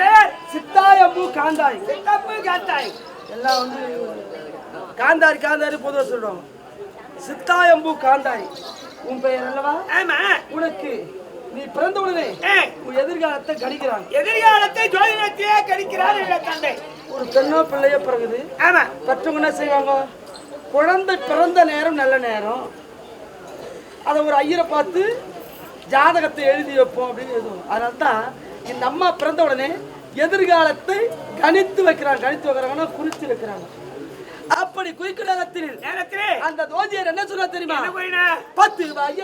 பெயர் சித்தாயம்பு காந்தாய். சித்தப்பு காத்தாய் எல்லாம் வந்து காந்தாரி காந்தாரி பொதுவாக சொல்லுவாங்க சித்தாயம்பு காந்தாய். உன் பெயர் அல்லவா ஆமா. உனக்கு நீ பிறந்த உடனே உன் எதிர்காலத்தை கணிக்கிறாங்க எதிர்காலத்தை ஜோதிடத்திலே கணிக்கிறார் தந்தை ஒரு பெண்ணோ பிள்ளையோ பிறகுது. ஆமா. பெற்றவங்க என்ன செய்வாங்க? குழந்தை பிறந்த நேரம் நல்ல நேரம். அதை ஒரு ஐயரை பார்த்து ஜாதகத்தை எழுதி வைப்போம் அப்படின்னு எழுதுவோம். அதனால தான் இந்த அம்மா பிறந்த உடனே எதிர்காலத்தை கணித்து வைக்கிறாங்க கணித்து வைக்கிறாங்கன்னா குறித்து வைக்கிறாங்க அப்படி குறிக்கிற நேரத்தில் அந்த தோஜியர் என்ன சொல்ல தெரியுமா? பத்து வய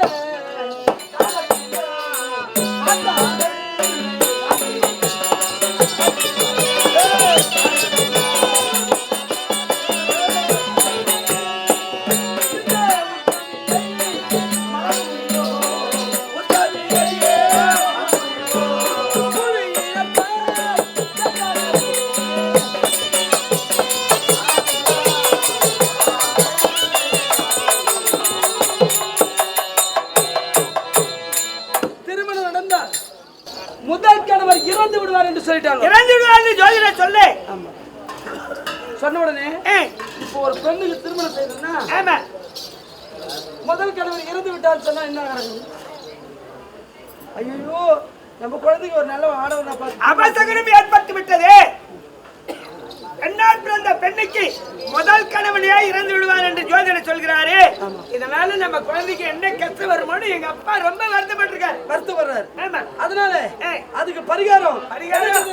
சொல்லிட்டாங்க. இறந்து ஜோதிடர் சொல்லு. ஆமா. சொன்ன உடனே இப்போ ஒரு பெண்ணுக்கு திருமணம் செய்யணும்னா ஆமா. முதல் கணவர் இறந்து விட்டான்னு சொன்னா என்ன நடக்கும் ஐயோ நம்ம குழந்தைக்கு ஒரு நல்ல ஆடவனை பார்த்து அபசகனம் ஏற்பட்டு விட்டது. பெண்ணால் பிறந்த பெண்ணுக்கு முதல் கணவனையே இறந்து விடுவார் என்று ஜோதிடர் சொல்கிறாரு. இதனால நம்ம குழந்தைக்கு என்ன கஷ்டம் வருமோன்னு எங்க அப்பா ரொம்ப வருத்தப்பட்டிருக்காரு. வருத்த வர்றாரு ஆமா. அதனால. அதுக்கு பரிகாரம். பரிகாரம்?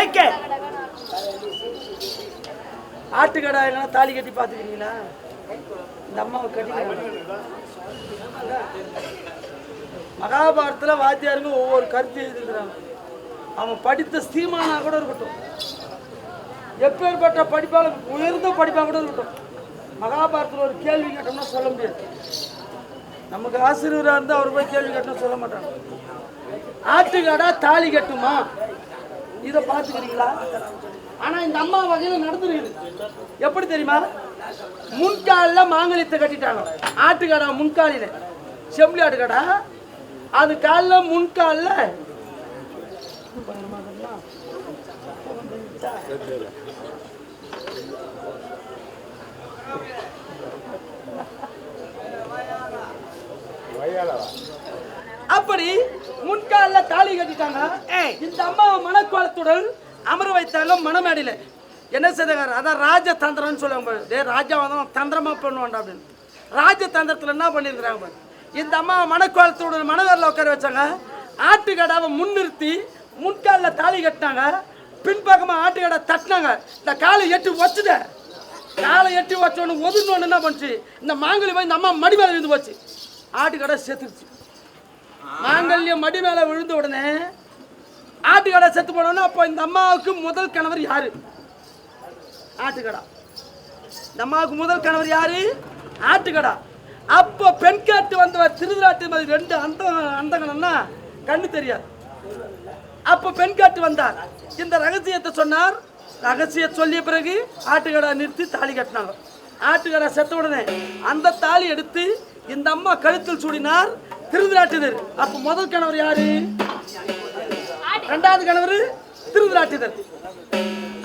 கேட்க. ஆட்டுக்கடா இல்லைன்னா தாலி கட்டி பார்த்துக்கிறீங்களா? இந்த அம்மாவை கட்டி மகாபாரத்தில் வாத்தியாருங்க ஒவ்வொரு கருத்து எழுதிருக்கிறாங்க அவன் படித்த ஸ்தீமானா கூட இருக்கட்டும். எப்பேற்பட்ட படிப்பாளர் உயர்ந்த படிப்பாக கூட இருக்கட்டும். மகாபாரதத்தில் ஒரு கேள்வி கேட்டோம்னா சொல்ல முடியாது. நமக்கு ஆசிரியராக இருந்தால் அவர் போய் கேள்வி கேட்டோம்னா சொல்ல மாட்டாங்க. ஆட்டுக்காடா தாலி கட்டுமா? இதை பார்த்துக்கிறீங்களா? ஆனால் இந்த அம்மா வகையில் நடந்துருக்குது. எப்படி தெரியுமா? முன்காலில் மாங்கலியத்தை கட்டிட்டாங்க. ஆட்டுக்கடா முன்காலில. செம்பளி ஆட்டுக்கடா? அது காலில் முன்காலில். அப்படி முன்காலில் தாலி கட்டிட்டாங்க. இந்த அம்மா மனக்கோலத்துடன் அமர வைத்தாங்க மணமேடையில் என்ன செய்தாங்க? அதான் ராஜதந்திரம்னு சொல்லுவாங்க பாரு. டேய் ராஜா வந்து தந்திரமா பண்ணுவான்டா அப்படின்னு. ராஜதந்திரத்தில் என்ன பண்ணியிருக்கிறாங்க. இந்த அம்மா மனக்கோலத்துடன் மணவரில் உட்கார வச்சாங்க. ஆட்டுக்கடாவை முன்னிறுத்தி முன்காலில் தாலி கட்டினாங்க. பின்பக்கமாக ஆட்டுக்கடை தட்டினாங்க. இந்த காலை எட்டி வச்சுட்ட. காலை எட்டி வச்சோன்னு ஒதுன்னு என்ன பண்ணுச்சு? இந்த மாங்கலி போய் இந்த அம்மா மடி மேலே இருந்து போச்சு. ஆட்டுக்கடை செத்துருச்சு. மாங்கல்யம் மடி மேல விழுந்த உடனே ஆட்டுக்கடை செத்து போனோன்னா அப்போ இந்த அம்மாவுக்கு முதல் கணவர் யாரு? ஆட்டுக்கடா. இந்த அம்மாவுக்கு முதல் கணவர் யாரு? ஆட்டுக்கடா. அப்போ பெண் காட்டு வந்தவர் திருவிழாட்டு மாதிரி ரெண்டு அந்த அந்தகணம்னா கண்ணு தெரியாது. அப்போ பெண் காட்டு வந்தார். இந்த ரகசியத்தை சொன்னார். ரகசிய சொல்லிய பிறகு ஆட்டுக்கடா நிறுத்தி தாலி கட்டினாங்க ஆட்டுக்கடா செத்த உடனே அந்த தாலி எடுத்து இந்த அம்மா கழுத்தில் சூடினார். திருவிழாட்டுதர் அப்போ முதல் கணவர் யாரு? ரெண்டாவது கணவர் திருவிழாட்டுதர்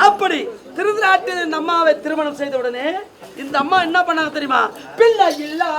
அப்படி திருவிழாட்டு இந்த அம்மாவை திருமணம் செய்த உடனே இந்த அம்மா என்ன பண்ணாங்க தெரியுமா? பிள்ளை இல்லா.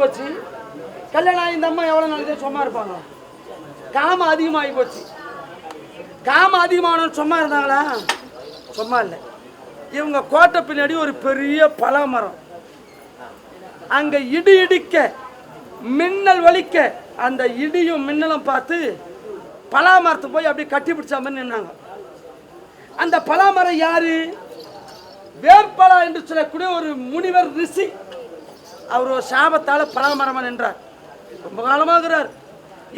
போச்சு. கல்யாணம் ஆகி இந்த அம்மா எவ்வளோ நாளைக்கு சும்மா இருப்பாங்க? காமம் அதிகமாகி போச்சு. காமம் அதிகமானவங்க சும்மா இருந்தாங்களா? சும்மா இல்லை. இவங்க கோட்டை பின்னாடி ஒரு பெரிய பலாமரம். அங்க இடி இடிக்க மின்னல் வலிக்க அந்த இடியும் மின்னலும் பார்த்து பலா மரத்தை போய் அப்படியே கட்டி பிடிச்ச மாதிரி நின்னாங்க. அந்த பலா மரம் யாரு? வேப்பலா என்று சொல்லக்கூடிய ஒரு முனிவர் ரிஷி. அவர் ஒரு சாபத்தால நின்றார் ரொம்ப காலமாகிறார்.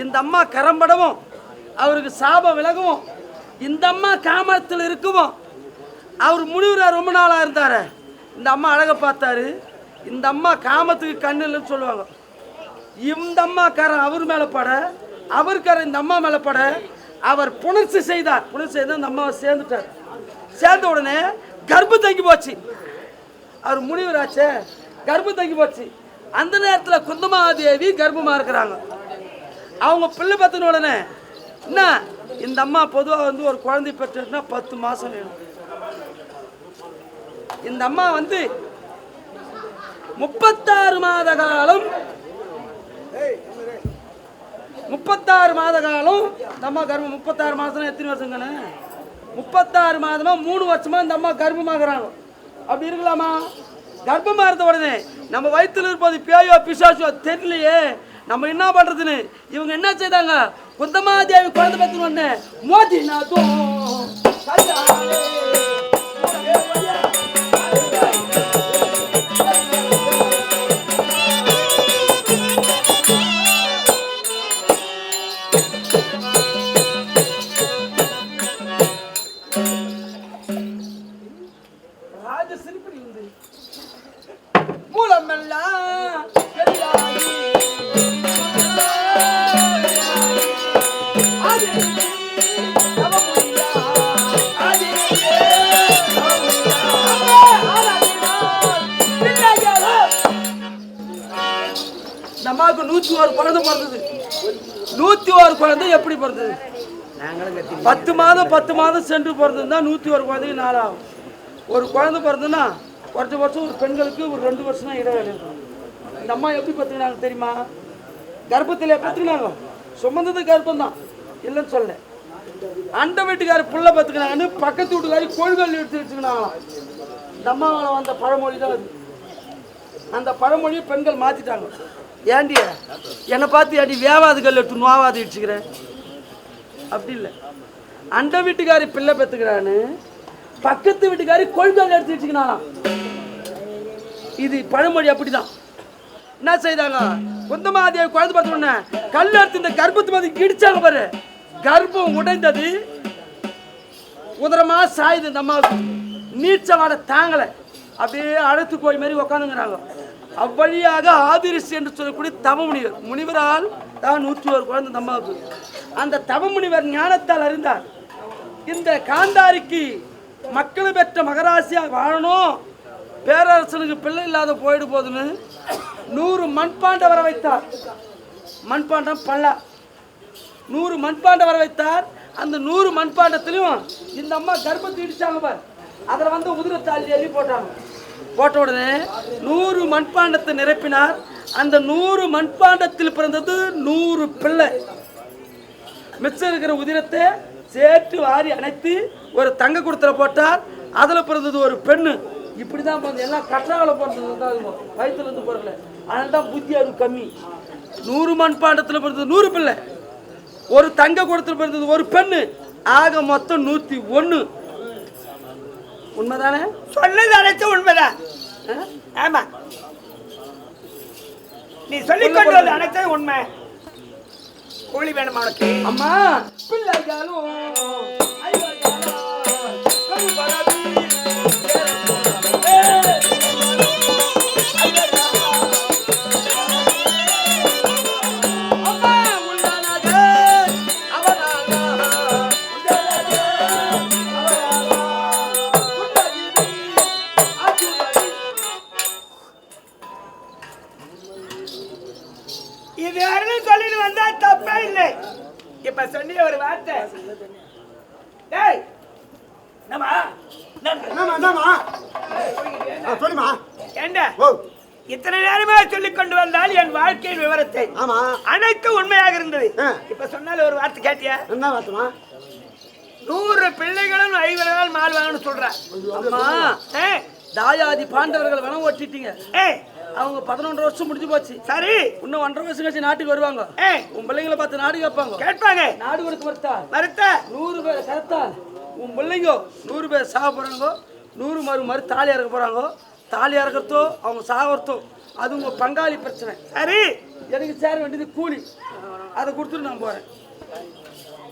இந்த அம்மா கரம்படவும் அவருக்கு சாபம் விலகவும் இந்த அம்மா காமத்தில் இருக்கவும் அவர் முனிவரா ரொம்ப நாளாக இருந்தார். இந்த அம்மா அழகை பார்த்தாரு. இந்த அம்மா காமத்துக்கு கண்ணு இல்லைன்னு சொல்லுவாங்க. இந்த அம்மா கரம் அவர் மேலே பட அவர் இந்த அம்மா மேலே பட அவர் புணர்ச்சி செய்தார். புணர்ச்சி செய்து அந்த அம்மாவை சேர்ந்துட்டார். சேர்ந்த உடனே கர்ப்பம் தங்கி போச்சு. அவர் முனிவராச்சே கர்ப்பம் தங்கி போச்சு. அந்த நேரத்தில் குந்தமாதேவி கர்ப்பமாக இருக்கிறாங்க. அவங்க பிள்ளை பத்தின உடனே என்ன இந்த அம்மா பொதுவாக வந்து ஒரு குழந்தை பெற்றுனா பத்து மாதம் வேணும். இந்த அம்மா வந்து முப்பத்தாறு மாத காலம் முப்பத்தாறு மாத காலம் இந்த அம்மா கர்ப்பம். முப்பத்தாறு மாதம் எத்தனை வருஷங்கண்ணே முப்பத்தாறு மாதமாக மூணு வருஷமாக இந்த அம்மா கர்ப்பமாகறாங்க. அப்படி இருக்கலாமா? கர்ப்பமா இருந்த உடனே நம்ம வயிற்றுல இருப்பது பேயோ பிசாசோ தெரியலையே. நம்ம என்ன பண்றதுன்னு? இவங்க என்ன செய்தாங்க? குந்தமாதேவி குழந்தை பத்தின உடனே மோதி. நாதும் அம்மாவுக்கு நூத்தி ஒரு குழந்தை பிறந்தது. நூத்தி ஒரு குழந்தை எப்படி பிறந்தது? பத்து மாதம் பத்து மாதம் சென்று பிறந்ததுன்னா நூத்தி ஒரு குழந்தைக்கு நாளாகும் ஒரு குழந்தை பிறந்ததுன்னா குறைஞ்ச வருஷம் ஒரு பெண்களுக்கு ஒரு ரெண்டு வருஷம் தான் இடைவேளை இருக்கும் இந்த அம்மா எப்படி பத்துக்கினாங்க தெரியுமா? கர்ப்பத்தில் பத்துக்கினாங்க. சுமந்தது கர்ப்பம் தான் இல்லைன்னு சொல்ல அந்த வீட்டுக்கார புள்ள பத்துக்கினாங்கன்னு பக்கத்து வீட்டுக்காரி கோள்கள் எடுத்து வச்சுக்கினாங்களாம் இந்த வந்த பழமொழி தான் அது. அந்த பழமொழியை பெண்கள் மாற்றிட்டாங்க ஏண்டி என்னை பார்த்து ஏண்டி வேவாது கல் எடுத்து நோவாது இடிச்சுக்கிறேன் அப்படி இல்லை. அந்த வீட்டுக்காரி பிள்ளை பெற்றுக்கிறான்னு பக்கத்து வீட்டுக்காரி கொள்கை எடுத்து வச்சுக்கினாலாம் இது பழமொழி அப்படிதான். என்ன செய்தாங்க? குந்தமாதேவி குழந்தை பார்த்த உடனே கல் எடுத்து இந்த கர்ப்பத்து மாதிரி இடிச்சாங்க பாரு. கர்ப்பம் உடைந்தது. உதரமா சாயுது இந்த அம்மாவுக்கு. நீச்ச வாட தாங்கலை. அப்படியே அழைத்து போய் மாதிரி உக்காந்துங்கிறாங்க. அவ்வழியாக ஆதிரிசி என்று சொல்லக்கூடிய தவமுனிவர். முனிவரால் தான் நூற்றி ஒரு குழந்தை அம்மாவுக்கு. அந்த தவமுனிவர் ஞானத்தால் அறிந்தார். இந்த காந்தாரிக்கு மக்கள் பெற்ற மகராசியா வாழணும். பேரரசனுக்கு பிள்ளை இல்லாத போயிடு போதுன்னு நூறு மண்பாண்டவரை வைத்தார். மண்பாண்டம் பல்லா. நூறு மண்பாண்டம் வர வைத்தார். அந்த நூறு மண்பாண்டத்திலையும் இந்த அம்மா கர்ப்பத்தை இடிச்சாங்க பார். அதில் வந்து உதிரத்தாளி எழுதி போட்டாங்க. போட்ட உடனே நூறு மண்பாண்டத்தை நிரப்பினார். அந்த நூறு மண்பாண்டத்தில் பிறந்தது நூறு பிள்ளை. மிச்சம் இருக்கிற உதிரத்தை சேர்த்து வாரி அணைத்து ஒரு தங்க குடத்தில் போட்டார். அதில் பிறந்தது ஒரு பெண்ணு. இப்படி தான் பிறந்தது. எல்லாம் கற்றாவில் பிறந்தது தான் வயிற்றுலேருந்து வயிற்றுல பிறக்கல. அதனால தான் புத்தி அது கம்மி. நூறு மண்பாண்டத்தில் பிறந்தது நூறு பிள்ளை. ஒரு தங்க குடத்தில் பிறந்தது ஒரு பெண்ணு. ஆக மொத்தம் நூற்றி ஒன்று உண்மைதானே? சொன்னது அனைத்தும் உண்மைதான்? ஆமா. நீ சொல்லிக் கொண்டு வந்த அனைத்தும் உண்மை. கூலி வேணுமா உனக்கு? அம்மா. பிள்ளைகளும். என்னம்மா என்னம்மா சொல்லுமா ஏண்டா? ஓ. இத்தனை நேரமா சொல்லிக் கொண்டு வந்தால் என் வாழ்க்கையின் விவரத்தை. ஆமா. அனைத்து உண்மையாக இருந்தது. இப்ப சொன்னால ஒரு வார்த்தை கேட்டியா? என்ன வார்த்தைமா நூறு பிள்ளைகளும் ஐம்பது நாள் மாறுவாங்கன்னு சொல்றேன் அம்மா ஏ, தாயாதி பாண்டவர்கள் வேணா ஓட்டிட்டீங்க. ஏ, அவங்க பதினொன்று வருஷம் முடிஞ்சு போச்சு. சரி. இன்னும் ஒன்றரை வருஷம் கழிச்சு நாட்டுக்கு வருவாங்க. ஏ, உன் பிள்ளைங்களை பார்த்து நாடு கேட்பாங்க. கேட்பாங்க. நாடு கொடுக்க மறுத்தா மறுத்த நூறு பேர் கரெக்டா உன் பிள்ளைங்க நூறு பேர் சாக போகிறாங்கோ நூறு மறு மறு தாலி இறக்க போறாங்க. தாலி இறக்கிறதோ அவங்க சாகிறதோ அது உங்கள் பங்காளி பிரச்சனை. சரி எனக்கு சேர வேண்டியது கூலி. அதை கொடுத்துட்டு நான் போகிறேன்